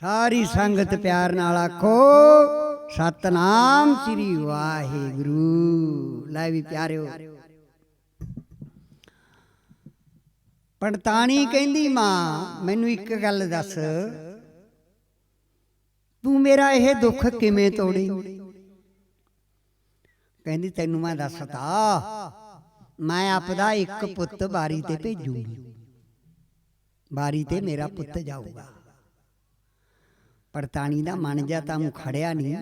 ਸਾਰੀ ਸੰਗਤ ਪਿਆਰ ਨਾਲ ਆਖੋ ਸਤਨਾਮ ਸ੍ਰੀ ਵਾਹਿਗੁਰੂ। ਲੈ ਵੀ ਪਿਆਰਿਓ। ਪੜਤਾਣੀ ਕਹਿੰਦੀ ਮਾਂ ਮੈਨੂੰ ਇੱਕ ਗੱਲ ਦੱਸ। ਤੂੰ ਮੇਰਾ ਇਹ ਦੁੱਖ ਕਿਵੇਂ ਤੋੜੀ ਕਹਿੰਦੀ ਤੈਨੂੰ ਮੈਂ ਦੱਸਤਾ ਮੈਂ ਆਪਦਾ ਇੱਕ ਪੁੱਤ ਬਾਰੀ ਤੇ ਭੇਜੂਗੀ। ਬਾਰੀ ਤੇ ਮੇਰਾ ਪੁੱਤ ਜਾਊਗਾ। ਪੜਤਾਣੀ ਦਾ ਮਨ ਜਾ ਤਾਂ ਮੂੰ ਖੜਿਆ ਨਹੀਂ।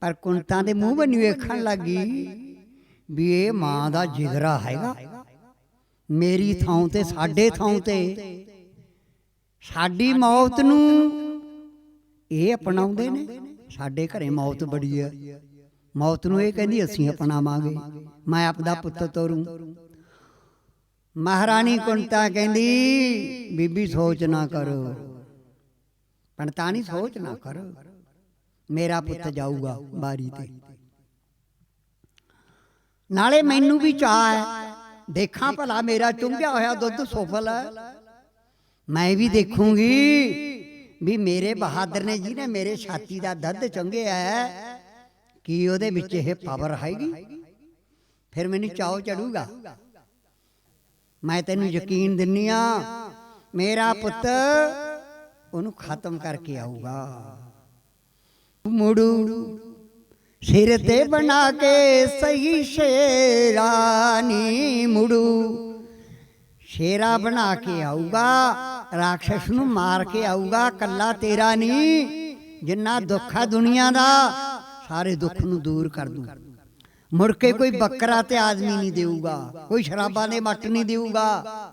ਪਰ ਕੁੰਤਾਂ ਦੇ ਮੂੰਹ ਬੰਨੀ ਵੇਖਣ ਲੱਗੀ ਵੀ ਇਹ ਮਾਂ ਦਾ ਜਿਗਰਾ ਹੈਗਾ। ਮੇਰੀ ਥਾਂ ਤੇ ਸਾਡੇ ਥਾਂ ਤੇ ਸਾਡੀ ਮੌਤ ਨੂੰ ਇਹ ਅਪਣਾਉਂਦੇ ਨੇ। ਸਾਡੇ ਘਰੇ ਮੌਤ ਬੜੀ ਹੈ। ਮੌਤ ਨੂੰ ਇਹ ਕਹਿੰਦੀ ਅਸੀਂ ਅਪਣਾਵਾਂਗੇ। ਮੈਂ ਆਪਦਾ ਪੁੱਤ ਤੋਰੂ। ਮਹਾਰਾਣੀ ਕੁੰਤਾ ਕਹਿੰਦੀ ਬੀਬੀ ਸੋਚ ਨਾ ਕਰੋ। ਪੰਤਾਣੀ ਸੋਚ ਨਾ ਕਰੋ। ਮੇਰਾ ਪੁੱਤ ਜਾਊਗਾ ਬਾਰੀ ਤੇ। ਨਾਲੇ ਮੈਨੂੰ ਵੀ ਚਾਹ ਹੈ। ਦੇਖਾਂ ਭਲਾ ਮੇਰਾ ਚੁੰਗਿਆ ਹੋਇਆ ਦੁੱਧ ਸੋਫਲ ਹੈ। ਮੈਂ ਵੀ ਦੇਖੂੰਗੀ ਵੀ ਮੇਰੇ ਬਹਾਦਰ ਨੇ ਜੀ ਨੇ ਮੇਰੇ ਛਾਤੀ ਦਾ ਦੁੱਧ ਚੁੰਗਿਆ ਹੈ। ਕੀ ਉਹਦੇ ਵਿੱਚ ਇਹ ਪਾਵਰ ਹੈਗੀ? ਫਿਰ ਮੈਨੂੰ ਚਾਉ ਚੜੂਗਾ। ਮੈਂ ਤੈਨੂੰ ਯਕੀਨ ਦਿੰਨੀ ਆ ਮੇਰਾ ਪੁੱਤ ਉਹਨੂੰ ਖਤਮ ਕਰਕੇ ਆਊਗਾ। ਮੁੜੂ ਸਿਰ ਤੇ ਬਣਾ ਕੇ ਸਹੀ ਸ਼ੇਰਾਨੀ ਮੁੜੂ। ਸ਼ੇਰਾ ਬਣਾ ਕੇ ਆਊਗਾ ਰਾਖਸ਼ ਨੂੰ ਮਾਰ ਕੇ ਆਊਗਾ ਕੱਲਾ ਤੇਰਾ ਨਹੀਂ ਜਿੰਨਾ ਦੁੱਖ ਆ ਦੁਨੀਆ ਦਾ ਸਾਰੇ ਦੁੱਖ ਨੂੰ ਦੂਰ ਕਰ ਦੂੰ। ਮੁੜ ਕੇ ਕੋਈ ਬੱਕਰਾ ਤੇ ਆਦਮੀ ਨਹੀਂ ਦੇਊਗਾ ਕੋਈ ਸ਼ਰਾਬਾਂ ਦੇ ਮੱਟ ਨਹੀਂ ਦੇਊਗਾ।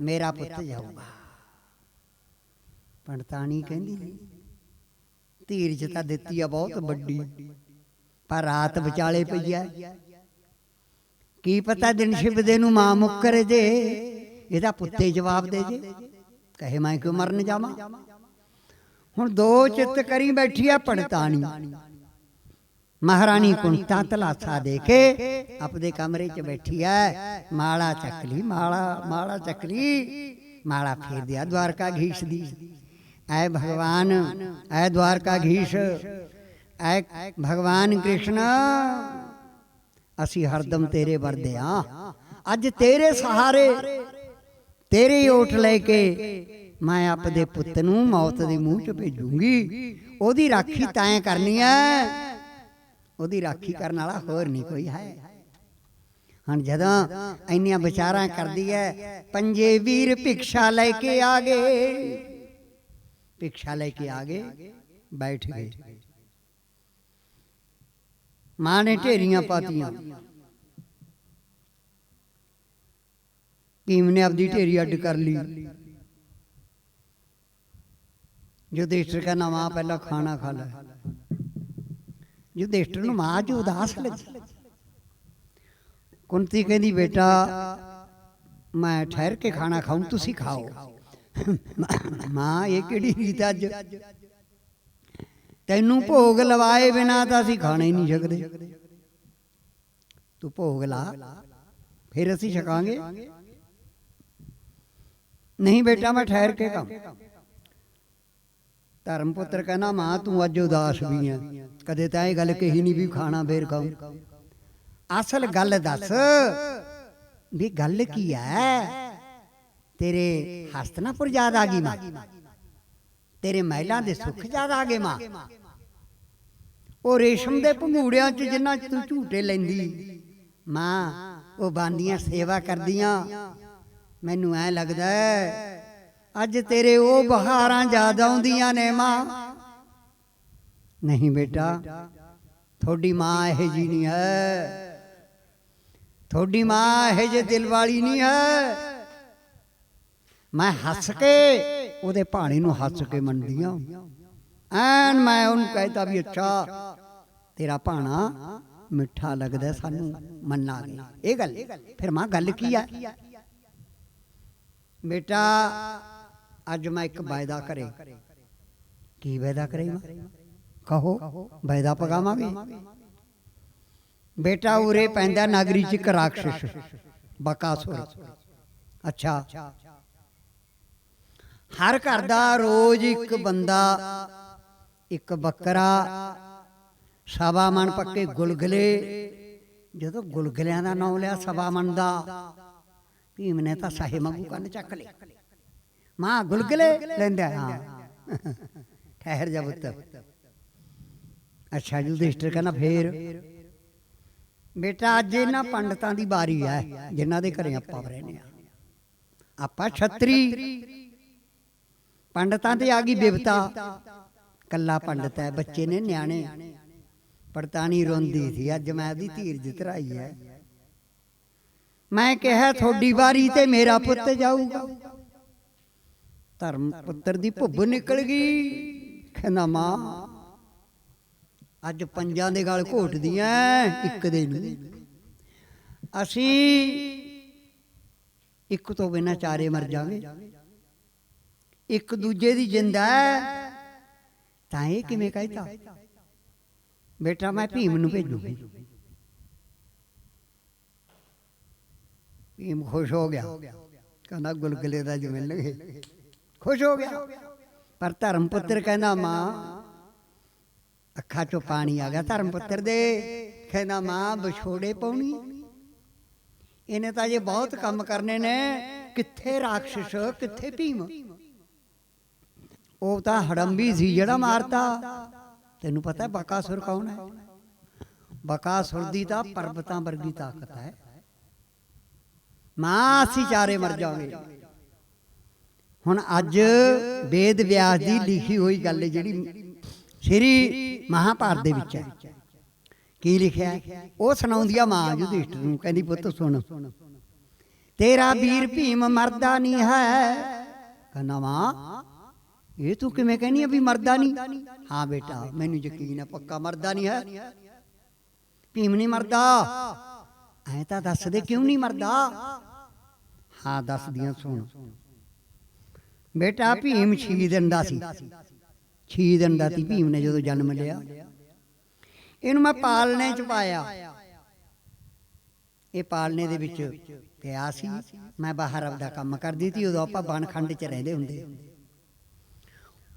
ਮੇਰਾ ਪੁੱਤ ਜਾਊਗਾ। ਪੰਡਤਾਣੀ ਕਹਿੰਦੀ ਧੀਰਜ ਤਾਂ ਦਿੱਤੀ ਆ ਬਹੁਤ ਵੱਡੀ। ਪਰ ਰਾਤ ਵਿਚਾਲੇ ਪਈ ਐ ਕੀ ਪਤਾ ਦਿਨ ਸ਼ਿਵਦੇ ਨੂੰ ਮਾਂ ਮੁੱਕਰ ਜੇ। ਇਹਦਾ ਪੁੱਤੇ ਜਵਾਬ ਦੇ ਜੇ। ਕਹੇ ਮੈਂ ਕਿਉਂ ਮਰਨ ਜਾਵਾਂ। ਹੁਣ ਦੋ ਚਿੱਤ ਕਰੀ ਬੈਠੀ ਆ ਪੜਤਾਣੀ ਮਹਾਰਾਣੀ ਕੁੰਤਾ ਤਲਾਸਾ ਦੇ ਕੇ ਆਪਦੇ ਕਮਰੇ 'ਚ ਬੈਠੀ ਐ ਮਾਲਾ ਚੱਕ ਲਈ ਮਾਲਾ ਮਾਲਾ ਚੱਕ ਲਈ। ਮਾਲਾ ਫੇਰ ਦਿਆ ਦਵਾਰਕਾ ਘੀਸ਼ ਦੀ। ਐ ਭਗਵਾਨ ਐ ਦਵਾਰਕਾ ਘੀਸ਼ ਭਗਵਾਨ ਕ੍ਰਿਸ਼ਨ ਅਸੀਂ ਹਰਦਮ ਤੇਰੇ ਵਰਦੇ ਆ ਅੱਜ ਤੇਰੇ ਸਹਾਰੇ ਤੇਰੇ ਓਠ ਲੈ ਕੇ ਮੈਂ ਆਪਦੇ ਪੁੱਤ ਨੂੰ ਮੌਤ ਦੇ ਮੂੰਹ 'ਚ ਭੇਜੂੰਗੀ ਉਹਦੀ ਰਾਖੀ ਤੈਂ ਕਰਨੀ ਐ ਉਹਦੀ ਰਾਖੀ ਕਰਨ ਵਾਲਾ ਹੋਰ ਨਹੀਂ ਕੋਈ ਹੈ ਹੁਣ ਜਦੋਂ ਇੰਨੀਆਂ ਵਿਚਾਰਾਂ ਕਰਦੀ ਐ ਪੰਜੇ ਵੀਰ ਭਿਕਸ਼ਾ ਲੈ ਕੇ ਆ ਗਏ ਕੇ ਆ ਗਏ ਬੈਠ ਗਏ ਮਾਂ ਨੇ ਢੇਰੀਆਂ ਪਾਤੀਆਂ ਭੀਮ ਨੇ ਆਪਦੀ ਢੇਰੀ ਅੱਡ ਕਰ ਲਈ ਯੁਧਿਸ਼ਟਰ ਕਹਿੰਦਾ ਮਾਂ ਪਹਿਲਾਂ ਖਾਣਾ ਖਾ ਲੈ ਯੁਧਿਸ਼ਟਰ ਨੂੰ ਮਾਂ ਜੀ ਉਦਾਸ ਲੱਗੀ ਕੁੰਤੀ ਕਹਿੰਦੀ ਬੇਟਾ ਮੈਂ ਠਹਿਰ ਕੇ ਖਾਣਾ ਖਾਉਂ ਤੁਸੀਂ ਖਾਓ ਮਾਂ, ਇਹ ਕਿਹੜੀ ਰੀਤ ਅੱਜ? ਤੈਨੂੰ ਭੋਗ ਲਵਾਏ ਬਿਨਾ ਤਾਂ ਅਸੀਂ ਖਾਣਾ ਹੀ ਨਹੀਂ ਸਕਦੇ ਤੂੰ ਭੋਗ ਲਾ, ਫਿਰ ਅਸੀਂ ਛਕਾਂਗੇ। ਨਹੀਂ ਬੇਟਾ, ਮੈਂ ਠਹਿਰ ਕੇ ਕੰਮ। ਧਰਮ ਪੁੱਤਰ ਕਹਿੰਦਾ, ਮਾਂ, ਤੂੰ ਅੱਜ ਉਦਾਸ ਵੀ ਆ। ਕਦੇ ਤਾਂ ਇਹ ਗੱਲ ਕਹੀ ਨਹੀਂ ਵੀ ਖਾਣਾ ਫੇਰ ਖਾਉ ਅਸਲ ਗੱਲ ਦੱਸ ਵੀ ਗੱਲ ਕੀ ਹੈ ਤੇਰੇ ਹਸਤਨਾਪੁਰ ਯਾਦ ਆ ਗਈ ਮਾਂ। ਤੇਰੇ ਮਹਿਲਾਂ ਦੇ ਸੁੱਖ ਯਾਦ ਆ ਗਏ ਮਾਂ। ਉਹ ਰੇਸ਼ਮ ਦੇ ਭੰਗੂੜਿਆਂ 'ਚ ਜਿੰਨਾ ਤੂੰ ਝੂਟੇ ਲੈਂਦੀ, ਮਾਂ, ਉਹ ਬਾਂਦੀਆਂ ਸੇਵਾ ਕਰਦੀਆਂ। ਮੈਨੂੰ ਐ ਲੱਗਦਾ ਅੱਜ ਤੇਰੇ ਉਹ ਬਹਾਰਾਂ ਯਾਦ ਆਉਂਦੀਆਂ ਨੇ ਮਾਂ। ਨਹੀਂ ਬੇਟਾ ਤੁਹਾਡੀ ਮਾਂ ਇਹ ਜੀ ਨਹੀਂ ਹੈ। ਤੁਹਾਡੀ ਮਾਂ ਇਹ ਜੇ ਦਿਲ ਵਾਲੀ ਨਹੀਂ ਹੈ। ਮੈਂ ਹੱਸ ਕੇ ਉਹਦੇ ਭਾਣੇ ਨੂੰ ਹੱਸ ਕੇ ਮੰਨਦੀਆਂ ਐਨ ਮੈਂ ਉਹਨੂੰ ਕਹਿਤਾ ਵੀ ਅੱਛਾ ਤੇਰਾ ਭਾਣਾ ਮਿੱਠਾ ਲੱਗਦਾ ਸਾਨੂੰ ਮੰਨਾਂਗੇ ਇਹ ਗੱਲ ਫਿਰ ਮਾਂ ਗੱਲ ਕੀ ਆ? ਬੇਟਾ ਅੱਜ ਮੈਂ ਇੱਕ ਵਾਅਦਾ ਕਰੇ। ਕੀ ਵਾਅਦਾ ਕਰੇ ਮਾਂ? ਕਹੋ ਵਾਅਦਾ ਪਗਾਵਾਂਗੇ? ਬੇਟਾ ਉਰੇ ਪੈਂਦਾ ਨਗਰੀ ਚ ਇੱਕ ਰਾਖਸ਼। ਬਕਾਸੁਰ। ਅੱਛਾ ਹਰ ਘਰ ਦਾ ਰੋਜ਼ ਇੱਕ ਬੰਦਾ, ਇੱਕ ਬੱਕਰਾ ਸਵਾ ਮਣ ਪੱਕੇ ਗੁਲਗਲੇ। ਜਦੋਂ ਗੁਲਗਲਿਆਂ ਦਾ ਨਾਮ ਲਿਆ ਸਵਾ ਮਣ ਦਾ, ਭੀਮ ਨੇ ਤਾਂ ਸਾਹੇ ਮੰਗੂ ਕੰਨ ਚੱਕ ਲਿਆ ਮਾਂ ਗੁਲਗਲੇ ਲੈਂਦਾ ਹਾਂ ਠਹਿਰ ਜਾ ਪੁੱਤ। ਅੱਛਾ, ਯੁਧਿਸ਼ਟਰ ਕਹਿੰਦਾ ਫੇਰ, ਬੇਟਾ, ਅੱਜ ਇਹਨਾਂ ਪੰਡਤਾਂ ਦੀ ਵਾਰੀ ਹੈ, ਜਿਨ੍ਹਾਂ ਦੇ ਘਰੇ ਆਪਾਂ ਰਹਿੰਦੇ ਆ ਆਪਾਂ ਛਤਰੀ ਪੰਡਤਾਂ ਤੇ ਆ ਗਈ ਬਿਵਤਾ। ਕੱਲਾ ਪੰਡਤ ਹੈ ਬੱਚੇ ਨੇ ਨਿਆਣੇ। ਪੜਤਾਣੀ ਰੋਂਦੀ ਸੀ ਅੱਜ ਮੈਂ ਦੀ ਧੀਰਜ ਧਰਾਈ ਹੈ। ਮੈਂ ਕਿਹਾ ਤੁਹਾਡੀ ਵਾਰੀ ਤੇ ਮੇਰਾ ਪੁੱਤ ਜਾਊਗਾ। ਧਰਮ ਪੁੱਤਰ ਦੀ ਭੁੱਬ ਨਿਕਲ ਗਈ। ਕਹਿੰਦਾ ਮਾਂ ਅੱਜ ਪੰਜਾਂ ਦੇ ਗਲ ਘੋਟਦੀਆਂ ਇੱਕ ਦੇ ਨਹੀਂ ਅਸੀਂ ਇੱਕ ਤੋਂ ਬਿਨਾ ਚਾਰੇ ਮਰ ਜਾਵਾਂਗੇ। ਇੱਕ ਦੂਜੇ ਦੀ ਜਿੰਦਾ ਹੈ, ਤਾਂ ਇਹ ਕਿਵੇਂ ਕਹਿਤਾ? ਬੇਟਾ, ਮੈਂ ਭੀਮ ਨੂੰ ਭੇਜੂਗੀ। ਭੀਮ ਖੁਸ਼ ਹੋ ਗਿਆ। ਕਹਿੰਦਾ, ਗੁਲਗਲੇ ਦਾ ਜਿਵੇਂ ਲਗੇ ਖੁਸ਼ ਹੋ ਗਿਆ। ਪਰ ਧਰਮ ਪੁੱਤਰ ਕਹਿੰਦਾ, ਮਾਂ, ਅੱਖਾਂ ਚੋਂ ਪਾਣੀ ਆ ਗਿਆ ਧਰਮ ਪੁੱਤਰ ਦੇ। ਕਹਿੰਦਾ, ਮਾਂ, ਵਿਛੋੜੇ ਪਾਉਣੀ ਇਹਨੇ ਤਾਂ ਜੇ ਬਹੁਤ ਕੰਮ ਕਰਨੇ ਨੇ। ਕਿੱਥੇ ਰਾਖਸ਼ ਕਿੱਥੇ ਭੀਮ? ਉਹ ਤਾਂ ਹੜੰਬੀ ਸੀ ਜਿਹੜਾ ਮਾਰਤਾ। ਤੈਨੂੰ ਪਤਾ ਹੈ ਬਕਾਸੁਰ ਕੌਣ ਹੈ? ਬਕਾਸੁਰ ਦੀ ਤਾਂ ਪਰਬਤਾਂ ਵਰਗੀ ਤਾਕਤ ਹੈ। ਮਾਂ ਅਸੀਂ ਚਾਰੇ ਮਰ ਜਾਵਾਂਗੇ। ਹੁਣ ਅੱਜ ਵੇਦ ਵਿਆਸ ਦੀ ਲਿਖੀ ਹੋਈ ਗੱਲ ਜਿਹੜੀ ਸ੍ਰੀ ਮਹਾਭਾਰਤ ਦੇ ਵਿੱਚ ਹੈ। ਕੀ ਲਿਖਿਆ? ਉਹ ਸੁਣਾਉਂਦੀ ਆ ਮਾਂ ਯੁਧਿਸ਼ਠਰ ਨੂੰ ਕਹਿੰਦੀ ਪੁੱਤ ਸੁਣ। ਤੇਰਾ ਵੀਰ ਭੀਮ ਮਰਦਾ ਨਹੀਂ ਹੈ। ਕਹਿੰਦਾ ਮਾਂ ਇਹ ਤੂੰ ਕਿਵੇਂ ਕਹਿਨੀ ਆ ਵੀ ਮਰਦਾ ਨਹੀਂ ਹਾਂ ਬੇਟਾ, ਮੈਨੂੰ ਯਕੀਨ ਹੈ ਪੱਕਾ ਮਰਦਾ ਨਹੀਂ ਹੈ। ਭੀਮ ਨਹੀਂ ਮਰਦਾ। ਐ ਤਾਂ ਦੱਸ ਦੇ ਕਿਉਂ ਨਹੀਂ ਮਰਦਾ? ਹਾਂ ਦੱਸਦੀਆਂ ਸੁਣ। ਬੇਟਾ, ਭੀਮ ਛੀ ਦਿਨ ਦਾ ਸੀ। ਛੀ ਦਿਨ ਸੀ, ਭੀਮ ਨੇ ਜਦੋਂ ਜਨਮ ਲਿਆ। ਇਹਨੂੰ ਮੈਂ ਪਾਲਣੇ ਚ ਪਾਇਆ। ਇਹ ਪਾਲਣੇ ਦੇ ਵਿੱਚ ਪਿਆ ਸੀ। ਮੈਂ ਬਾਹਰ ਆਪਦਾ ਕੰਮ ਕਰਦੀ ਸੀ ਉਦੋਂ ਆਪਾਂ ਬਨਖੰਡ ਚ ਰਹਿੰਦੇ ਹੁੰਦੇ।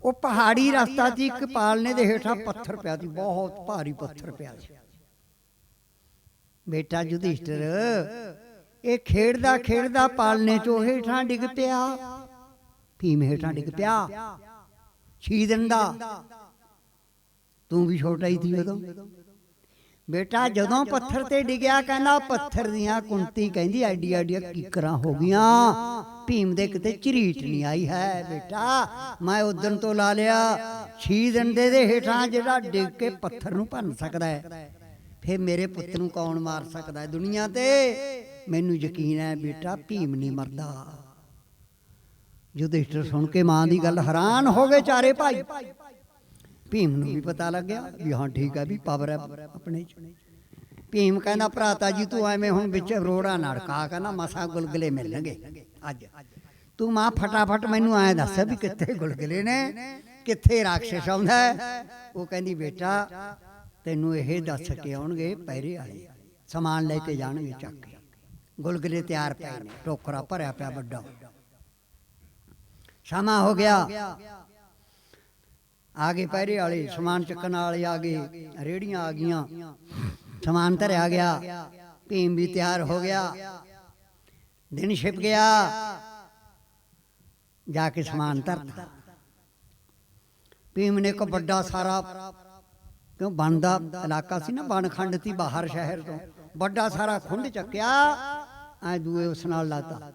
ਉਹ ਪਹਾੜੀ ਰਸਤਾ ਸੀ ਇੱਕ ਪਾਲਣੇ ਦੇ ਹੇਠਾਂ ਪੱਥਰ ਪਿਆ ਸੀ ਬਹੁਤ ਭਾਰੀ ਪੱਥਰ ਪਿਆ ਸੀ। ਬੇਟਾ ਯੁਧਿਸ਼ਟਰ ਇਹ ਖੇਡਦਾ ਖੇਡਦਾ ਪਾਲਣੇ ਚੋਂ ਹੇਠਾਂ ਡਿੱਗ ਪਿਆ ਭੀਮ ਹੇਠਾਂ ਡਿੱਗ ਪਿਆ ਛੀ ਦਿਨ ਦਾ। ਤੂੰ ਵੀ ਛੋਟਾ ਹੀ ਸੀ ਉਦੋਂ। ਬੇਟਾ ਜਦੋਂ ਪੱਥਰ ਤੇ ਡਿੱਗਿਆ ਕਹਿੰਦਾ ਪੱਥਰ ਦੀਆਂ ਕੁੰਤੀ ਕਹਿੰਦੀ ਐਡੀ ਐਡੀਆਂ ਕੀਕਰਾਂ ਹੋ ਗਈਆਂ। ਭੀਮ ਦੇ ਕਿਤੇ ਝਰੀਟ ਨਹੀਂ ਆਈ। ਹੈ ਬੇਟਾ, ਮੈਂ ਉਦਣ ਤੋਂ ਲਾ ਲਿਆ। ਛੀ ਦਿਨ ਦੇ ਹੇਠਾਂ ਜਿਹੜਾ ਡਿੱਗ ਕੇ ਪੱਥਰ ਨੂੰ ਭੰਨ ਸਕਦਾ ਹੈ। ਫਿਰ ਮੇਰੇ ਪੁੱਤ ਨੂੰ ਕੌਣ ਮਾਰ ਸਕਦਾ ਹੈ ਦੁਨੀਆ ਤੇ? ਮੈਨੂੰ ਯਕੀਨ ਹੈ ਬੇਟਾ, ਭੀਮ ਨਹੀਂ ਮਰਦਾ। ਯੁਧਿਸ਼ਟਰ ਸੁਣ ਕੇ ਮਾਂ ਦੀ ਗੱਲ ਹੈਰਾਨ ਹੋ ਗਏ ਚਾਰੇ ਭਾਈ। ਭੀਮ ਨੂੰ ਵੀ ਪਤਾ ਲੱਗਿਆ ਵੀ ਹਾਂ, ਠੀਕ ਹੈ ਵੀ ਪਾਵਰ ਹੈ ਆਪਣੇ ਚ। ਭੀਮ ਕਹਿੰਦਾ ਭਰਾਤਾ ਜੀ ਤੂੰ ਐਵੇਂ ਹੁਣ ਵਿੱਚ ਰੋੜਾ ਨੜਕਾ, ਕਹਿੰਦਾ ਮਸਾ ਗੁਲਗਲੇ ਮਿਲਣਗੇ। ਅੱਜ। ਤੂੰ ਮਾਂ ਫਟਾਫਟ ਮੈਨੂੰ ਐ ਦੱਸ ਵੀ ਕਿੱਥੇ ਗੁਲਗਲੇ ਨੇ ਕਿੱਥੇ ਰਾਖਸ਼ ਆਉਂਦਾ? ਉਹ ਕਹਿੰਦੀ ਬੇਟਾ ਤੈਨੂੰ ਇਹ ਦੱਸ ਕੇ ਆਉਣਗੇ ਪੈਰੇ ਵਾਲੇ। ਸਮਾਨ ਲੈ ਕੇ ਜਾਣਗੇ ਚੱਕ ਕੇ। ਗੁਲਗਲੇ ਤਿਆਰ ਪਏ ਨੇ ਟੋਕਰਾ ਭਰਿਆ ਪਿਆ ਵੱਡਾ। ਸ਼ਾਮਾ ਹੋ ਗਿਆ। ਆਗੇ ਪਹਿਰੇ ਵਾਲੇ ਸਮਾਨ ਚੱਕਣ ਵਾਲੇ ਆ ਗਏ। ਰੇੜੀਆਂ ਆ ਗਈਆਂ। ਸਮਾਨ ਧਰਿਆ ਗਿਆ। ਭੀਮ ਵੀ ਤਿਆਰ ਹੋ ਗਿਆ। ਦਿਨ ਛਿਪ ਗਿਆ। ਜਾ ਕੇ ਸਮਾਨ ਧਰਤਾ। ਭੀਮ ਨੇ ਇੱਕ ਵੱਡਾ ਸਾਰਾ ਕਿਉਂ ਬਣਦਾ? ਇਲਾਕਾ ਸੀ ਨਾ ਬਨਖੰਡ ਸੀ ਬਾਹਰ ਸ਼ਹਿਰ ਤੋਂ। ਵੱਡਾ ਸਾਰਾ ਖੁੰਡ ਚੱਕਿਆ, ਐ ਦੂਏ ਉਸ ਨਾਲ ਲਾਤਾ।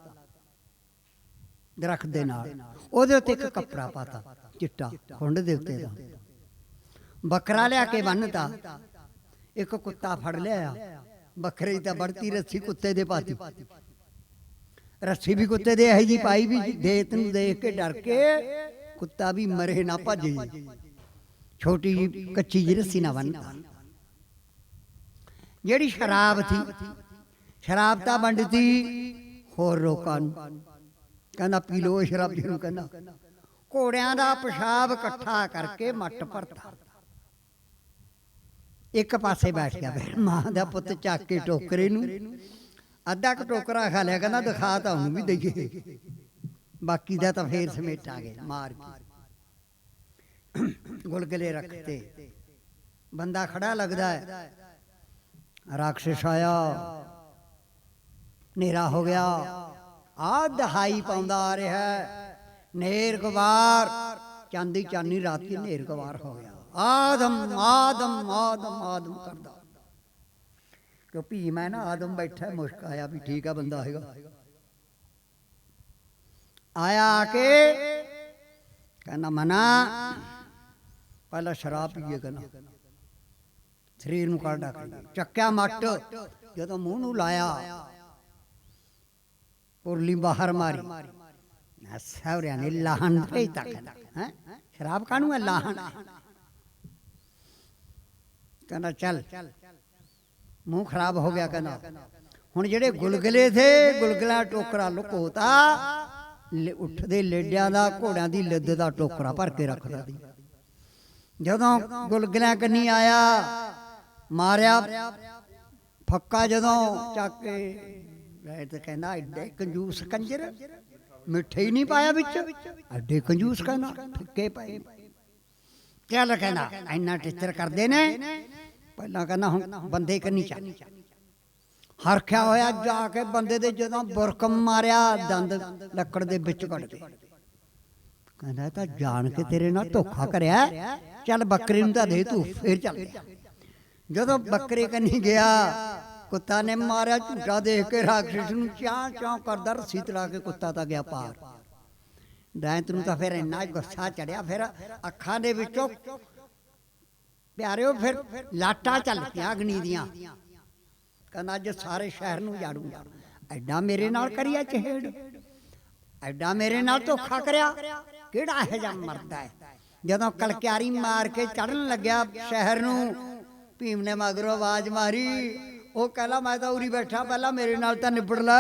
ਦਰਖਤ ਦੇ ਨਾਲ। ਉਹਦੇ ਉੱਤੇ ਇੱਕ ਕੱਪੜਾ ਪਾਤਾ, ਚਿੱਟਾ, ਖੁੰਡ ਦੇ ਉੱਤੇ ਦਾ। ਬੱਕਰਾ ਲਿਆ ਕੇ ਬੰਨਤਾ। ਇੱਕ ਕੁੱਤਾ ਫੜ ਲਿਆ। ਬੱਕਰੇ ਦੀ ਤਾਂ ਬੜਤੀ ਰੱਸੀ ਕੁੱਤੇ ਦੇ ਪਾਤੀ। ਰੱਸੀ ਵੀ ਕੁੱਤੇ ਦੇ ਇਹੀ ਜੀ ਪਾਈ ਵੀ, ਦੇਤ ਨੂੰ ਦੇਖ ਕੇ ਡਰ ਕੇ ਕੁੱਤਾ ਵੀ ਮਰੇ ਨਾ ਭੱਜੇ ਛੋਟੀ ਜੀ ਕੱਚੀ ਜੀ ਰੱਸੀ ਨਾ ਬੰਨਤਾ ਜਿਹੜੀ ਸ਼ਰਾਬ ਥੀ, ਸ਼ਰਾਬ ਤਾਂ ਵੰਡਤੀ ਹੋਰ ਲੋਕਾਂ ਨੂੰ। ਕਹਿੰਦਾ, ਪੀ ਲੋ ਸ਼ਰਾਬ ਜਿਹਨੂੰ ਕਹਿੰਦਾ। ਘੋੜਿਆਂ ਦਾ ਪਿਸ਼ਾਬ ਇਕੱਠਾ ਕਰਕੇ ਮੱਟ ਭਰਤਾ। ਇੱਕ ਪਾਸੇ ਬੈਠ ਗਿਆ ਫਿਰ ਮਾਂ ਦਾ ਪੁੱਤ ਚੱਕ ਕੇ ਟੋਕਰੇ ਨੂੰ। ਅੱਧਾ ਕ ਟੋਕਰਾ ਖਾ ਲਿਆ, ਕਹਿੰਦਾ ਦਿਖਾ ਤਾਂ ਉਹਨੂੰ ਵੀ ਦਈਏ। ਬਾਕੀ ਦਾ ਤਾਂ ਫੇਰ ਸਮੇਟਾ ਗਏ, ਮਾਰ ਕੇ। ਗੁਲਗਲੇ ਰੱਖਤੇ। ਬੰਦਾ ਖੜਾ ਲੱਗਦਾ ਹੈ। ਰਾਖਸ਼ ਆਇਆ। ਹਨੇਰਾ ਹੋ ਗਿਆ। ਆ ਦਹਾਈ ਪਾਉਂਦਾ ਆ ਰਿਹਾ ਹੈ। ਨੇਰ ਗਵਾਰ। ਚਾਂਦੀ ਚਾਨੀ ਰਾਤੀ ਨੇਰ ਗਵਾਰ ਹੋ ਗਿਆ। ਆਦਮ ਆਦਮ ਆਦਮ ਆਦਮ ਕਰਦਾ। ਕਿ ਭੀ ਮੈਂ ਨਾ ਆਦਮ ਬੈਠਾ ਮੁਸ਼ਕ ਆਇਆ ਵੀ ਠੀਕ ਆ ਬੰਦਾ ਹੈਗਾ। ਆਇਆ ਆ ਕੇ ਕਹਿੰਦਾ, ਮਨਾ, ਪਹਿਲਾਂ ਸ਼ਰਾਬ ਪੀਏ ਕਹਿੰਦਾ। ਸਰੀਰ ਨੂੰ ਕੱਢ ਕੇ। ਚੱਕਿਆ ਮੱਟ, ਜਦੋਂ ਮੂੰਹ ਨੂੰ ਲਾਇਆ, ਪੁਰਲੀ ਬਾਹਰ ਮਾਰੀ। ਨਾ ਸਵਰਿਆਂ ਨੇ ਲਾਹਣ ਤੇ ਤੱਕ ਹੈ? ਸ਼ਰਾਬ ਕਾਹਨੂੰ ਹੈ ਲਾਹਣ? ਕਹਿੰਦਾ, ਚੱਲ ਮੂੰਹ ਖਰਾਬ ਹੋ ਗਿਆ ਕਹਿੰਦਾ। ਹੁਣ ਜਿਹੜੇ ਗੁਲਗਲੇ ਥੇ ਗੁਲਗਲਾ ਟੋਕਰਾ ਲੁਕੋਤਾ ਲੇ- ਉੱਠਦੇ ਲੇਡਿਆਂ ਦਾ ਘੋੜਿਆਂ ਦੀ ਲਿੱਦ ਦਾ ਟੋਕਰਾ ਭਰ ਕੇ ਰੱਖਦਾ ਸੀ। ਜਦੋਂ ਗੁਲਗਲਿਆਂ ਕੰਨੀ ਆਇਆ ਮਾਰਿਆ ਫੱਕਾ ਜਦੋਂ ਚੱਕ ਕੇ ਵੈ ਤੇ ਕਹਿੰਦਾ ਐਡੇ ਕੰਜੂਸ ਕੰਜਰ ਮਿੱਠੇ ਹੀ ਨਹੀਂ ਪਾਇਆ ਵਿੱਚ ਐਡੇ ਕੰਜੂਸ ਕਹਿੰਦਾ ਫਿੱਕੇ ਪਏ। ਚੱਲ ਕਹਿੰਦਾ ਇੰਨਾ ਟਿੱਚਰ ਕਰਦੇ ਨੇ ਪਹਿਲਾਂ ਕਹਿੰਦਾ ਹੁਣ ਬੰਦੇ ਕੰਨੀ ਚੱਲ। ਹਰਖਿਆ ਹੋਇਆ ਜਾ ਕੇ ਬੰਦੇ ਦੇ ਜਦੋਂ ਬੁਰਕਮ ਮਾਰਿਆ, ਦੰਦ ਲੱਕੜ ਦੇ ਵਿੱਚ ਕੱਢ ਕੇ ਕਹਿੰਦਾ ਤਾਂ ਜਾਣ ਕੇ ਤੇਰੇ ਨਾਲ ਧੋਖਾ ਕਰਿਆ। ਚੱਲ ਬੱਕਰੀ ਨੂੰ ਤਾਂ ਦੇ ਤੂੰ, ਫੇਰ ਚੱਲ ਜਦੋਂ ਬੱਕਰੇ ਕੰਨੀ ਗਿਆ, ਕੁੱਤਾ ਨੇ ਮਾਰਿਆ ਝੂਟਾ ਦੇਖ ਕੇ ਰਾਖਸ਼ ਨੂੰ ਚਾਂ ਚਾਂ ਕਰਦਾ, ਰੱਸੀ ਤਲਾ ਕੇ ਕੁੱਤਾ ਤਾਂ ਗਿਆ ਪਾਰ। ਦੈਂਤ ਨੂੰ ਤਾਂ ਫਿਰ ਇੰਨਾ ਗੁੱਸਾ ਚੜਿਆ, ਫਿਰ ਅੱਖਾਂ ਦੇ ਵਿੱਚੋਂ ਪਿਆਰਿਓ ਫਿਰ ਲਾਟਾਂ ਚੱਲ ਪਿਆ ਅਗਨੀ ਦੀਆਂ। ਕਹਿੰਦਾ ਅੱਜ ਸਾਰੇ ਸ਼ਹਿਰ ਨੂੰ ਜਾੜੂਗਾ ਐਡਾ ਮੇਰੇ ਨਾਲ ਕਰਿਆ ਚਿਹੜ। ਐਡਾ ਮੇਰੇ ਨਾਲ ਧੋਖਾ ਕਰਿਆ। ਕਿਹੜਾ ਇਹ ਜਾਂ ਮਰਦਾ ਹੈ? ਜਦੋਂ ਕਲਕਿਆਰੀ ਮਾਰ ਕੇ ਚੜਨ ਲੱਗਿਆ ਸ਼ਹਿਰ ਨੂੰ ਭੀਮ ਨੇ ਮਗਰੋਂ ਆਵਾਜ਼ ਮਾਰੀ। ਉਹ ਕਹਿੰਦਾ ਮੈਂ ਤਾਂ ਉਰੀ ਬੈਠਾ ਪਹਿਲਾਂ ਮੇਰੇ ਨਾਲ ਤਾਂ ਨਿਬੜ ਲੈ।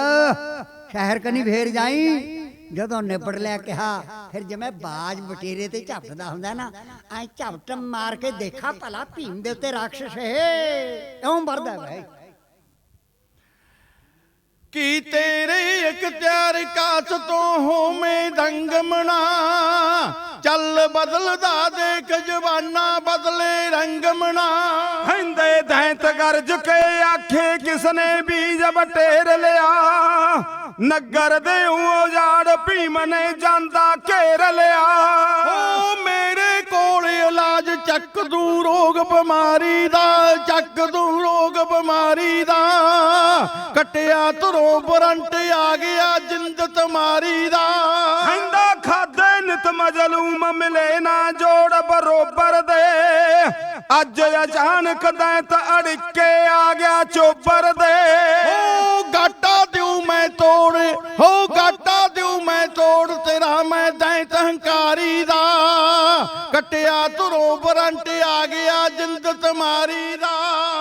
ਸ਼ਹਿਰ ਕਨੀ ਫੇਰ ਜਾਈ। ਜਦੋਂ ਨਿਬੜ ਲਿਆ ਕਿਹਾ ਫਿਰ ਜਿਵੇਂ ਬਾਜ ਬਟੇਰੇ ਤੇ ਝਪਟਦਾ ਹੁੰਦਾ ਨਾ ਐ ਝਪਟ ਮਾਰ ਕੇ ਦੇਖਾ ਭਲਾ ਭੀਮ ਦੇ ਉੱਤੇ ਰਾਖਸ਼ ਹੈ। ਕਿਉਂ ਮਰਦਾ ਹੈ ਭਾਈ। ਕੀ ਤੇਰੇ ਇਖਤਿਆਰ ਕਾਸ ਤੋਂ ਹੋਵੇਂ ਦੰਗਮਣਾ ਚੱਲ ਬਦਲਦਾ ਦੇਖ ਜਵਾਨਾ ਬਦਲੇ ਰੰਗਮਣਾ ਹੰਦੇ ਦੈਂਤ ਗਰਜ ਕੇ ਆਖੇ ਕਿਸਨੇ ਬੀਜ ਬਟੇਰ ਲਿਆ? ਨਗਰ ਦੇ ਉਜਾੜ ਭੀਮ ਨੇ ਜਾਂਦਾ ਘੇਰ ਲਿਆ ਓ ਮੇਰੇ ਕੋਲ ਇਲਾਜ ਚੱਕ ਦੂ ਰੋਗ ਬਿਮਾਰੀ ਦਾ ਚੱਕ ਦੂ ਰੋਗ ਬਿਮਾਰੀ ਦਾ। ਕਟਿਆ ਧਰੋਂ ਬਰੰਟ ਆ ਗਿਆ ਜਿੰਦ ਤਮਾਰੀ ਦਾ। ਹੰਦਾ ਖਾਦੇ ਨਿਤ ਮਜਲੂਮ ਮਿਲੇ ਨਾ ਜੋੜ ਬਰੋਬਰ ਦੇ। ਅੱਜ ਅਚਾਨਕ ਦੈਂਤ ਅੜਕੇ ਆ ਗਿਆ ਚੋਬਰ ਦੇ। ਓ ਕਟਿਆ ਧਰੋਂ ਬਰੰਟ ਆ ਗਿਆ ਜਿੰਦ ਤਮਾਰੀ ਦਾ।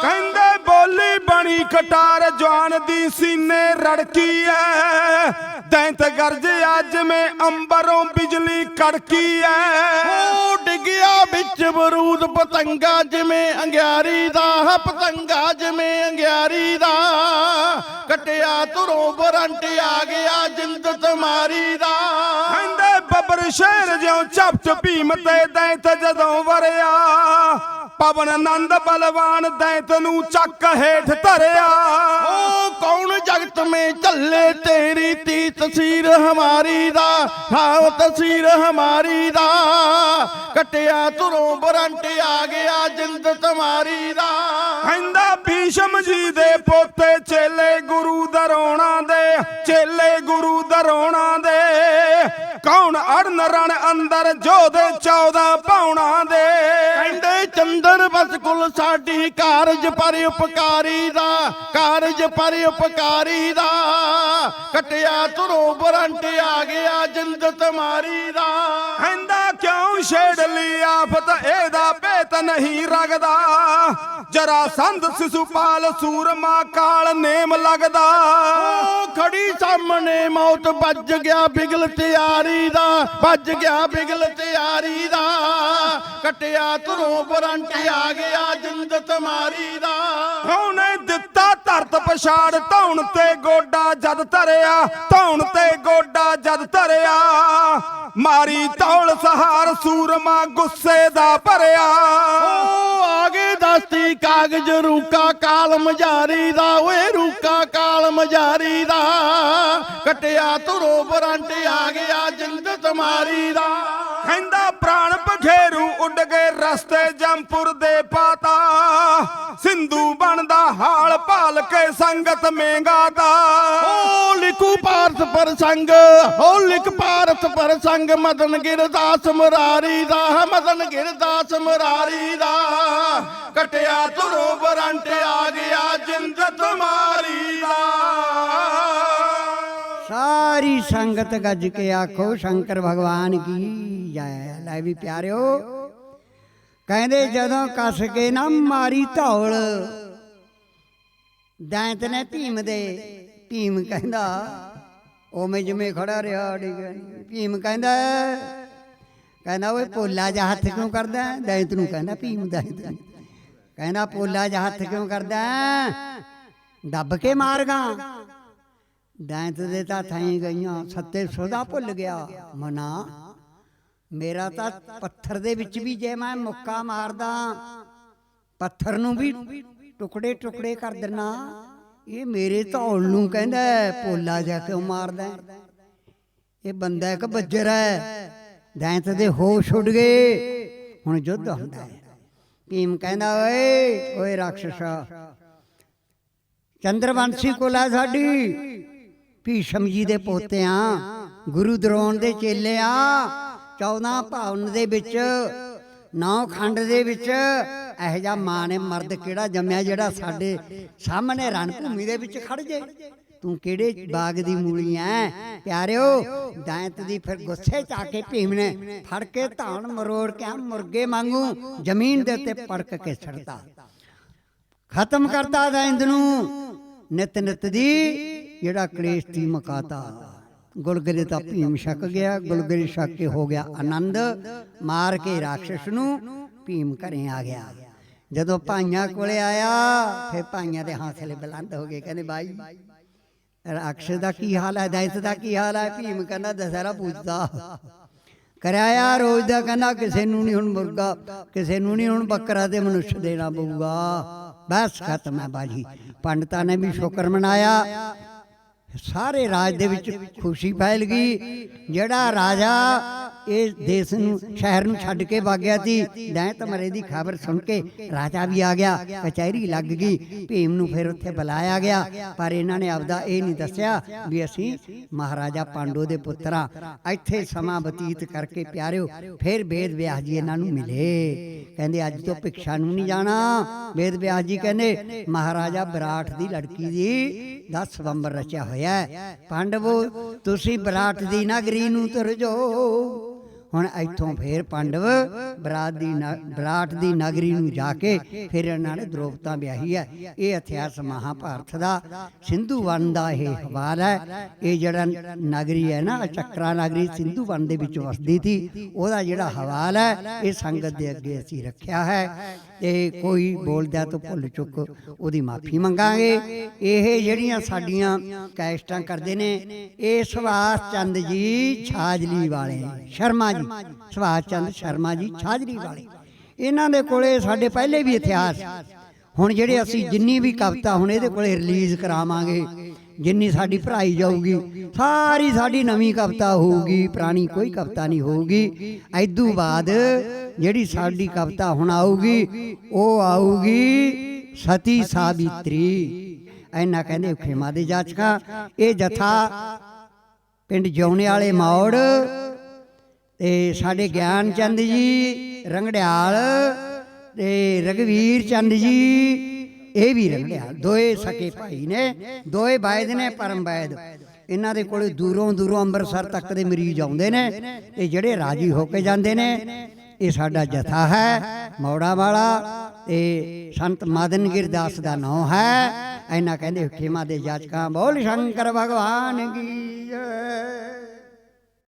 ਕਹਿੰਦੇ ਬੋਲੀ ਬਣੀ ਕਟਾਰ ਜਵਾਨ ਦੀ ਸੀਨੇ ਰੜਕੀ ਐ। ਦੈਂਤ ਗਰਜ ਅੱਜ ਮੈਂ ਅੰਬਰੋਂ ਬਿਜਲੀ ਕੜਕੀ ਐ। ਡਿੱਗਿਆ ਵਿੱਚ ਬਰੂਦ ਪਤੰਗਾ ਜਿਵੇਂ ਅੰਗਿਆਰੀ ਦਾ। ਪਤੰਗਾ ਜਿਵੇਂ ਅੰਗਿਆਰੀ ਦਾ। ਕਟਿਆ ਧਰੋਂ ਬਰੰਟ ਆ ਗਿਆ ਜਿੰਦ ਤਮਾਰੀ ਦਾ। ਬੱਬਰ ਸ਼ਹਿਰ ਜਿਉ ਚਪਚ ਭੀਮ ਤੇ ਦੈਂਤ ਜਦੋਂ ਵਰਿਆ ਪਵਨ ਆਨੰਦ ਬਲਵਾਨ ਦੈਂਤ ਨੂੰ ਚੱਕ ਹੇਠ ਧਰਿਆ। ਓ ਕੌਣ ਜਗਤ ਮੇ ਚੱਲੇ ਤੇਰੀ ਤੀ ਤਸਵੀਰ ਹਮਾਰੀ ਦਾ ਹਾਂ ਤਸਵੀਰ ਹਮਾਰੀ ਦਾ। ਕਟਿਆ ਧਰੋਂ ਬਰੰਟ ਆ ਗਿਆ ਜਿੰਦ ਤਮਾਰੀ ਦਾ। ਕਹਿੰਦਾ ਭੀਸ਼ਮ ਜੀ ਦੇ ਪੋਤੇ ਚੇਲੇ ਗੁਰੂ ਦਰੋਣਾ ਦੇ ਚੇਲੇ ਗੁਰੂ ਦਰੋਣਾ ਦੇ। ਕੌਣ ਅੜਨ ਰਣ ਅੰਦਰ ਜੋਧੇ 14 ਪਾਉਣਾ ਦੇ? ਕਹਿੰਦੇ ਚੰਦਰ ਬਸ ਕੁਲ ਸਾਡੀ ਕਾਰਜ ਪਰ ਉਪਕਾਰੀ ਦਾ ਕਾਰਜ ਪਰ ਉਪਕਾਰੀ ਦਾ। ਕਟਿਆ ਧਰੋਂ ਬਰੰਟ ਆ ਗਿਆ ਜਿੰਦ ਤਮਾਰੀ ਦਾ। ਕਹਿੰਦਾ ਛੇੜ ਲਈ ਆਫਤ ਇਹਦਾ ਭੇਤ ਨਹੀਂ ਰਗਦਾ। ਜਰਾ ਸੰਧ ਸਿਸੂਪਾਲ ਸੂਰਮਾ ਕਾਲ ਨੇਮ ਲੱਗਦਾ। ਖੜੀ ਸਾਹਮਣੇ ਮੌਤ ਵੱਜ ਗਿਆ ਬਿਗਲ ਤਿਆਰੀ ਦਾ ਵੱਜ ਗਿਆ ਬਿਗਲ ਤਿਆਰੀ ਦਾ। ਕਟਿਆ ਧਰੋਂ ਬਰੰਟ ਆ ਗਿਆ ਜਿੰਦ ਤਮਾਰੀ ਦਾ। ਉਹਨੇ ਦਿੱਤਾ ਧਰਤ ਪਛਾੜ ਧੌਣ ਤੇ ਗੋਡਾ ਜਦ ਧਰਿਆ ਧੌਣ ਤੇ ਗੋਡਾ ਜਦ ਧਰਿਆ। ਮਾਰੀ ਧੌਲ ਸਹਾਰ ਸੂਰਮਾ ਗੁੱਸੇ ਦਾ ਭਰਿਆ। ਓ ਆਗੇ ਦਸਤੀ ਕਾਗਜ਼ ਰੂਕਾ ਕਾਲਮ ਜਾਰੀ ਦਾ ਓਏ ਰੂਕਾ ਕਾਲਮ ਜਾਰੀ ਦਾ। ਕਟਿਆ ਧਰੋਂ ਬਰੰਟ ਆ ਗਿਆ ਜਿੰਦ ਤਮਾਰੀ ਦਾ। ਕਹਿੰਦਾ ਪ੍ਰਾਣ ਬਖੇਰੂ ਉੱਡ ਗਏ ਰਸਤੇ ਜੰਪੁਰ ਦੇ ਪਾਤਾ। ਸਿੰਧੂ ਬਣਦਾ ਹਾਲ ਭਾਲ ਕੇ ਸੰਗਤ ਮੇਗਾ ਦਾ। ਓ ਪ੍ਰਸੰਗ ਓ ਭਾਰਤ ਪ੍ਰਸੰਗ, ਮਦਨ ਗਿਰਦਾਸ ਮੁਰਾਰੀ ਦਾ, ਮਦਨ ਗਿਰਦਾਸ ਮੁਰਾਰੀ ਦਾ। ਕਟਿਆ ਧਰੋ ਬਰੰਟ ਆ ਗਿਆ ਜਿੰਦ ਤੁਮਾਰੀ ਦਾ। ਸਾਰੀ ਸੰਗਤ ਗੱਜ ਕੇ ਆਖੋ, ਸ਼ੰਕਰ ਭਗਵਾਨ ਕੀ ਜੈ? ਲੈ ਵੀ ਪਿਆਰਿਓ, ਕਹਿੰਦੇ ਜਦੋਂ ਕੱਸ ਕੇ ਨਾ ਮਾਰੀ ਧੌਲ, ਦੈਂਤ ਨੇ ਭੀਮ ਦੇ, ਭੀਮ ਕਹਿੰਦਾ ਉਵੇਂ ਜਿਵੇਂ ਖੜਾ ਰਿਹਾ ਅੜੀ ਭੀਮ ਕਹਿੰਦਾ ਕਹਿੰਦਾ ਓਏ ਪੋਲਾ ਜਿਹਾ ਹੱਥ ਕਿਉਂ ਕਰਦਾ? ਦੈਂਤ ਨੂੰ ਕਹਿੰਦਾ ਭੀਮ ਦੈਂਤ। ਕਹਿੰਦਾ ਪੋਲਾ ਜਿਹਾ ਹੱਥ ਕਿਉਂ ਕਰਦਾ? ਦੱਬ ਕੇ ਮਾਰਗਾ। ਦੈਂਤ ਦੇ ਤਾਂ ਥਾਈ ਗਈਆਂ, ਸੱਤੇ ਸੋਦਾ ਭੁੱਲ ਗਿਆ। ਮਨਾ, ਮੇਰਾ ਤਾਂ ਪੱਥਰ ਦੇ ਵਿੱਚ ਵੀ ਜੇ ਮੈਂ ਮੁੱਕਾ ਮਾਰਦਾ, ਪੱਥਰ ਨੂੰ ਵੀ ਟੁਕੜੇ ਟੁਕੜੇ ਕਰ ਦੇਣਾ ਇਹ ਮੇਰੇ ਧੌਲ ਨੂੰ ਕਹਿੰਦਾ ਪੋਲਾ ਜਾ ਕਿਉਂ ਮਾਰਦਾ? ਇਹ ਬੰਦਾ ਇੱਕ ਬੱਜਰ ਹੈ। ਦੈਂਤ ਦੇ ਹੋਸ਼ ਉੱਡ ਗਏ। ਹੁਣ ਯੁੱਧ ਹੁੰਦਾ ਹੈ। ਭੀਮ ਕਹਿੰਦਾ ਓਏ ਓਏ ਰਾਖਸ਼ਾ ਚੰਦਰਵੰਸ਼ੀ ਕੋਲ ਆ ਸਾਡੀ। ਭੀਸ਼ਮ ਜੀ ਦੇ ਪੋਤਿਆਂ ਗੁਰੂ ਦਰੋਣ ਦੇ ਚੇਲਿਆਂ 14 ਭਾਵਨ ਦੇ ਵਿੱਚ ਨੌ ਖੰਡ ਦੇ ਵਿੱਚ ਇਹ ਜਿਹਾ ਮਾਂ ਨੇ ਮਰਦ ਕਿਹੜਾ ਜੰਮਿਆ ਜਿਹੜਾ ਸਾਡੇ ਸਾਹਮਣੇ ਰਣ ਭੂਮੀ ਦੇ ਵਿੱਚ ਖੜ ਜੇ? ਤੂੰ ਕਿਹੜੇ ਬਾਗ ਦੀ ਮੂਲੀ ਐ? ਪਿਆਰਿਓ ਦੈਂਤ ਦੀ ਫਿਰ ਗੁੱਸੇ ਚ ਆ ਕੇ ਭੀਮ ਨੇ ਫੜ ਕੇ ਧਾਨ ਮਰੋੜ ਕੇ ਮੁਰਗੇ ਵਾਂਗੂ ਜ਼ਮੀਨ ਦੇ ਉੱਤੇ ਪੜਕ ਕੇ ਛੱਡਤਾ। ਖਤਮ ਕਰਤਾ ਦੈਂਦ ਨੂੰ ਨਿਤ ਨਿਤ ਦੀ ਜਿਹੜਾ ਕਲੇਸ਼ ਦੀ ਮਕਾਤਾ। ਗੁਲਗਲੇ ਤਾਂ ਭੀਮ ਛਕ ਗਿਆ ਗੁਲਗਲੇ ਛਕ ਕੇ ਹੋ ਗਿਆ ਆਨੰਦ, ਮਾਰ ਕੇ ਰਾਖਸ਼ ਨੂੰ ਭੀਮ ਘਰੇ ਆ ਗਿਆ। ਜਦੋਂ ਭਾਈਆਂ ਕੋਲੇ ਆਇਆ, ਫਿਰ ਭਾਈਆਂ ਦੇ ਹੌਸਲੇ ਬੁਲੰਦ ਹੋ ਗਏ, ਕਹਿੰਦੇ, ਬਾਈ, ਰਾਖਸ਼ ਦਾ ਕੀ ਹਾਲ ਹੈ? ਦੈਂਸ ਦਾ ਕੀ ਹਾਲ ਹੈ? ਭੀਮ ਕਹਿੰਦਾ, ਦਸਹਿਰਾ ਪੂਜਦਾ। ਕਰਾਇਆ ਰੋਜ਼ ਦਾ ਕਹਿੰਦਾ, ਕਿਸੇ ਨੂੰ ਨਹੀਂ ਹੁਣ ਮੁਰਗਾ, ਕਿਸੇ ਨੂੰ ਨਹੀਂ ਹੁਣ ਬੱਕਰਾ ਤੇ ਮਨੁੱਖ ਦੇਣਾ ਪਊਗਾ। ਬਸ ਖਤਮ ਹੈ ਬਾਜੀ। ਪੰਡਤਾਂ ਨੇ ਵੀ ਸ਼ੁਕਰ ਮਨਾਇਆ। ਸਾਰੇ ਰਾਜ ਦੇ ਵਿੱਚ ਖੁਸ਼ੀ ਫੈਲ ਗਈ। ਜਿਹੜਾ ਰਾਜਾ ਇਹ ਦੇਸ਼ ਨੂੰ, ਸ਼ਹਿਰ ਨੂੰ ਛੱਡ ਕੇ ਭਾਗਿਆ ਸੀ। ਦੈਂਤ ਮਰੇ ਦੀ ਖਬਰ ਸੁਣ ਕੇ ਰਾਜਾ ਵੀ ਆ ਗਿਆ, ਕਚਹਿਰੀ ਲੱਗ ਗਈ, ਭੀਮ ਨੂੰ ਫਿਰ ਉੱਥੇ ਬੁਲਾਇਆ ਗਿਆ। ਪਰ ਇਹਨਾਂ ਨੇ ਆਪਦਾ ਇਹ ਨਹੀਂ ਦੱਸਿਆ ਵੀ ਅਸੀਂ ਮਹਾਰਾਜਾ ਪਾਂਡੋ ਦੇ ਪੁੱਤਰਾਂ ਇੱਥੇ ਸਮਾਂ ਬਤੀਤ ਕਰਕੇ ਪਿਆਰਿਓ, ਫਿਰ ਵੇਦ ਵਿਆਸ ਜੀ ਇਹਨਾਂ ਨੂੰ ਮਿਲੇ। ਕਹਿੰਦੇ, ਅੱਜ ਤੋਂ ਭਿਕਸ਼ਾ ਨੂੰ ਨਹੀਂ ਜਾਣਾ। ਵੇਦ ਵਿਆਸ ਜੀ ਕਹਿੰਦੇ, ਮਹਾਰਾਜਾ ਵਿਰਾਟ ਦੀ ਲੜਕੀ ਦੀ 10 ਸਵੰਬਰ ਰਚਿਆ ਹੋਇਆ ਹੈ। ਪਾਂਡਵੋ, ਤੁਸੀਂ ਵਿਰਾਟ ਦੀ ਨਗਰੀ ਨੂੰ ਤੁਰ ਜਾਓ। ਹੁਣ ਇੱਥੋਂ ਫੇਰ ਪਾਂਡਵ ਬਰਾਤ ਦੀ ਨ- ਦੀ ਨਗਰੀ ਨੂੰ ਜਾ ਕੇ ਫਿਰ ਇਹਨਾਂ ਨੇ ਦ੍ਰੋਪਤਾ ਵਿਆਹੀ ਹੈ। ਇਹ ਇਤਿਹਾਸ ਮਹਾਭਾਰਤ ਦਾ ਸਿੰਧੂ ਵਨ ਦਾ ਇਹ ਹਵਾਲ ਹੈ। ਇਹ ਜਿਹੜਾ ਨਗਰੀ ਹੈ ਨਾ ਚੱਕਰਾ ਨਗਰੀ ਸਿੰਧੂ ਵਨ ਦੇ ਵਿੱਚ ਵਸਦੀ ਸੀ, ਉਹਦਾ ਜਿਹੜਾ ਹਵਾਲ ਹੈ, ਇਹ ਸੰਗਤ ਦੇ ਅੱਗੇ ਅਸੀਂ ਰੱਖਿਆ ਹੈ। ਤੇ ਕੋਈ ਬੋਲਦਾ ਤਾਂ ਭੁੱਲ ਚੁੱਕ ਉਹਦੀ ਮਾਫੀ ਮੰਗਾਂਗੇ। ਇਹ ਜਿਹੜੀਆਂ ਸਾਡੀਆਂ ਕੈਸਟਾਂ ਕਰਦੇ ਨੇ ਇਹ ਸੁਭਾਸ਼ ਚੰਦ ਜੀ ਛਾਜਲੀ ਵਾਲੇ, ਸ਼ਰਮਾ ਜੀ ਸੁਭਾਸ਼ ਚੰਦ ਸ਼ਰਮਾ ਜੀ ਛਾਜਲੀ ਵਾਲੇ। ਇਹਨਾਂ ਦੇ ਕੋਲੇ ਸਾਡੇ ਪਹਿਲੇ ਵੀ ਇਤਿਹਾਸ। ਹੁਣ ਜਿਹੜੇ ਅਸੀਂ ਜਿੰਨੀ ਵੀ ਕਵਿਤਾ ਹੁਣ ਇਹਦੇ ਕੋਲੇ ਰਿਲੀਜ਼ ਕਰਾਵਾਂਗੇ ਜਿੰਨੀ ਸਾਡੀ ਭਰਾਈ ਜਾਊਗੀ ਸਾਰੀ ਸਾਡੀ ਨਵੀਂ ਕਵਿਤਾ ਹੋਊਗੀ ਪੁਰਾਣੀ ਕੋਈ ਕਵਿਤਾ ਨਹੀਂ ਹੋਊਗੀ। ਐਦੂ ਬਾਅਦ ਜਿਹੜੀ ਸਾਡੀ ਕਵਿਤਾ ਹੁਣ ਆਊਗੀ ਉਹ ਆਊਗੀ ਸਤੀ ਸਾਬਿਤਰੀ ਐਨਾ ਕਹਿੰਦੇ ਖੇਮਾ ਦੇ ਜਾਚਕਾ ਇਹ ਜਥਾ ਪਿੰਡ ਜਿਉਣੇ ਵਾਲੇ ਮੌੜ ਤੇ ਸਾਡੇ ਗਿਆਨ ਚੰਦ ਜੀ, ਰੰਗੜਿਆਲ ਤੇ ਰਗਵੀਰ ਚੰਦ ਜੀ, ਇਹ ਵੀ ਰੰਗੜਿਆਲ। ਦੋਏ ਸਕੇ ਭਾਈ ਨੇ, ਦੋਏ ਬਾਇਦ ਨੇ, ਪਰਮ ਬਾਇਦ। ਇਹਨਾਂ ਦੇ ਕੋਲੇ ਦੂਰੋਂ ਦੂਰੋਂ ਅੰਮ੍ਰਿਤਸਰ ਤੱਕ ਦੇ ਮਰੀਜ਼ ਆਉਂਦੇ ਨੇ ਤੇ ਜਿਹੜੇ ਰਾਜੀ ਹੋ ਕੇ ਜਾਂਦੇ ਨੇ, ਇਹ ਸਾਡਾ ਜਥਾ ਹੈ, ਮੌੜਾ ਵਾਲਾ, ਤੇ ਸੰਤ ਮਦਨ ਗਿਰਦਾਸ ਦਾ ਨਾਮ ਹੈ। ਇਹਨਾਂ ਕਹਿੰਦੇ ਖੇਮਾ ਦੇ ਜਾਚਕਾਂ, ਬੋਲ ਸ਼ੰਕਰ ਭਗਵਾਨ ਕੀ ਜੈ।